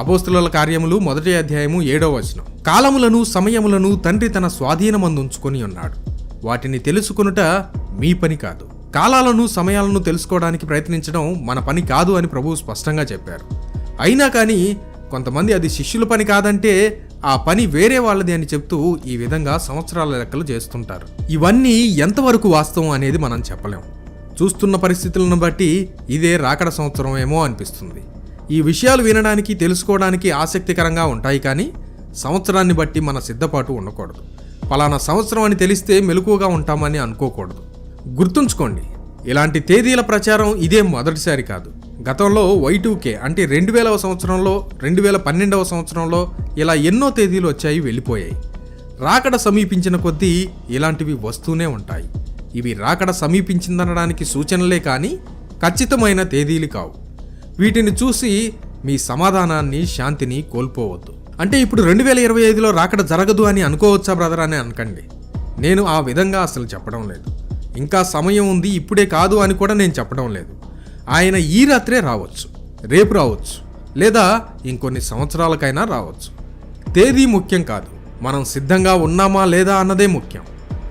అపోస్తుల కార్యములు మొదటి అధ్యాయము ఏడవ వచనం. కాలములను సమయములను తండ్రి తన స్వాధీనమందుంచుకొని ఉన్నాడు. వాటిని తెలుసుకొనుట మీ పని కాదు. కాలాలను సమయాలను తెలుసుకోవడానికి ప్రయత్నించడం మన పని కాదు అని ప్రభువు స్పష్టంగా చెప్పారు. అయినా కానీ కొంతమంది అది శిష్యుల పని కాదంటే ఆ పని వేరే వాళ్ళది అని చెప్తూ ఈ విధంగా సంవత్సరాల లెక్కలు చేస్తుంటారు. ఇవన్నీ ఎంతవరకు వాస్తవం అనేది మనం చెప్పలేం. చూస్తున్న పరిస్థితులను బట్టి ఇదే రాకడ సంవత్సరం ఏమో అనిపిస్తుంది. ఈ విషయాలు వినడానికి తెలుసుకోవడానికి ఆసక్తికరంగా ఉంటాయి కానీ సంవత్సరాన్ని బట్టి మన సిద్ధపాటు ఉండకూడదు. పలానా సంవత్సరం అని తెలిస్తే మెలకువగా ఉంటామని అనుకోకూడదు. గుర్తుంచుకోండి ఇలాంటి తేదీల ప్రచారం ఇదే మొదటిసారి కాదు. గతంలో వైటూకే అంటే రెండు వేలవ సంవత్సరంలో రెండు వేల పన్నెండవ సంవత్సరంలో ఇలా ఎన్నో తేదీలు వచ్చాయి వెళ్ళిపోయాయి. రాకడ సమీపించిన కొద్దీ ఇలాంటివి వస్తూనే ఉంటాయి. ఇవి రాకడ సమీపించిందనడానికి సూచనలే కానీ ఖచ్చితమైన తేదీలు కావు. వీటిని చూసి మీ సమాధానాన్ని శాంతిని కోల్పోవద్దు. అంటే ఇప్పుడు రెండు వేల ఇరవై ఐదులో రాకడ జరగదు అని అనుకోవచ్చా బ్రదర్ అని అనకండి. నేను ఆ విధంగా అసలు చెప్పడం లేదు. ఇంకా సమయం ఉంది ఇప్పుడే కాదు అని కూడా నేను చెప్పడం లేదు. ఆయన ఈ రాత్రే రావచ్చు రేపు రావచ్చు లేదా ఇంకొన్ని సంవత్సరాలకైనా రావచ్చు. తేదీ ముఖ్యం కాదు మనం సిద్ధంగా ఉన్నామా లేదా అన్నదే ముఖ్యం.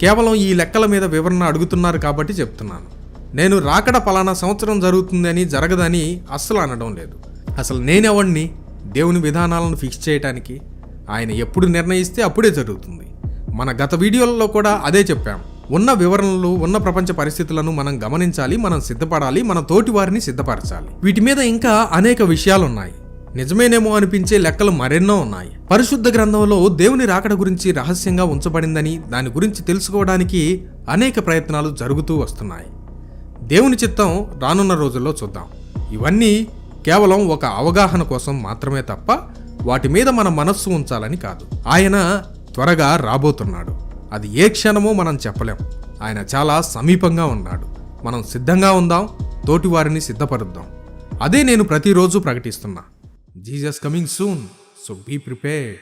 కేవలం ఈ లెక్కల మీద వివరణ అడుగుతున్నారు కాబట్టి చెప్తున్నాను. నేను రాకడ పలానా సంవత్సరం జరుగుతుందని జరగదని అస్సలు అనడం లేదు. అసలు నేనెవడిని దేవుని విధానాలను ఫిక్స్ చేయటానికి ఆయన ఎప్పుడు నిర్ణయిస్తే అప్పుడే జరుగుతుంది. మన గత వీడియోలలో కూడా అదే చెప్పాం. ఉన్న వివరణలు ఉన్న ప్రపంచ పరిస్థితులను మనం గమనించాలి మనం సిద్ధపడాలి మన తోటి వారిని సిద్ధపరచాలి. వీటి మీద ఇంకా అనేక విషయాలున్నాయి. నిజమేనేమో అనిపించే లెక్కలు మరెన్నో ఉన్నాయి. పరిశుద్ధ గ్రంథంలో దేవుని రాకడ గురించి రహస్యంగా ఉంచబడిందని దాని గురించి తెలుసుకోవడానికి అనేక ప్రయత్నాలు జరుగుతూ వస్తున్నాయి. దేవుని చిత్తం రానున్న రోజుల్లో చూద్దాం. ఇవన్నీ కేవలం ఒక అవగాహన కోసం మాత్రమే తప్ప వాటి మీద మన మనస్సు ఉంచాలని కాదు. ఆయన త్వరగా రాబోతున్నాడు. అది ఏ క్షణమో మనం చెప్పలేం. ఆయన చాలా సమీపంగా ఉన్నాడు. మనం సిద్ధంగా ఉందాం తోటి వారిని సిద్ధపరుద్దాం. అదే నేను ప్రతిరోజు ప్రకటిస్తున్నా. Jesus coming soon so be prepared.